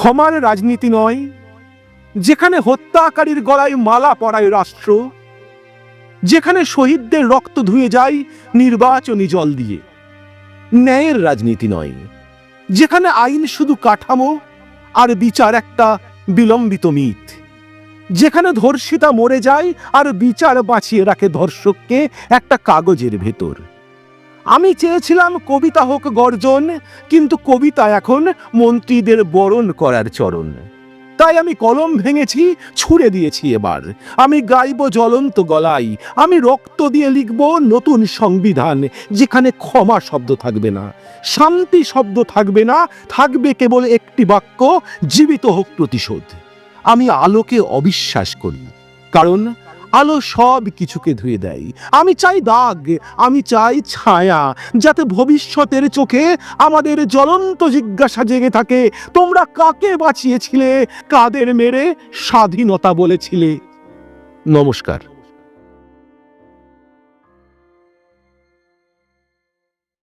ক্ষমার রাজনীতি নয়, যেখানে হত্যাকারীর গলায় মালা পরায় রাষ্ট্র, যেখানে শহীদদের রক্ত ধুয়ে যায় নির্বাচনী জল দিয়ে। ন্যায়ের রাজনীতি নয়, যেখানে আইন শুধু কাঠামো আর বিচার একটা বিলম্বিত মিথ, যেখানে ধর্ষিতা মরে যায় আর বিচার বাঁচিয়ে রাখে ধর্ষককে একটা কাগজের ভেতর। আমি চেয়েছিলাম কবিতা হোক গর্জন, কিন্তু কবিতা এখন মন্ত্রীদের বরণ করার চরণ। তাই আমি কলম ভেঙেছি, ছুঁড়ে দিয়েছি এবার। আমি গাইব জ্বলন্ত গলাই, আমি রক্ত দিয়ে লিখব নতুন সংবিধান, যেখানে ক্ষমা শব্দ থাকবে না, শান্তি শব্দ থাকবে না, থাকবে কেবল একটি বাক্য, জীবিত হোক প্রতিশোধ। আমি আলোকে অবিশ্বাস করি, কারণ আলো সব কিছুকে ধুয়ে দেয়। আমি চাই দাগ, আমি চাই ছায়া, যাতে ভবিষ্যতের চোখে আমাদের জ্বলন্ত জিজ্ঞাসা জেগে থাকে, তোমরা কাকে বাঁচিয়েছিলে, কাদের মেরে স্বাধীনতা বলেছিলে? নমস্কার।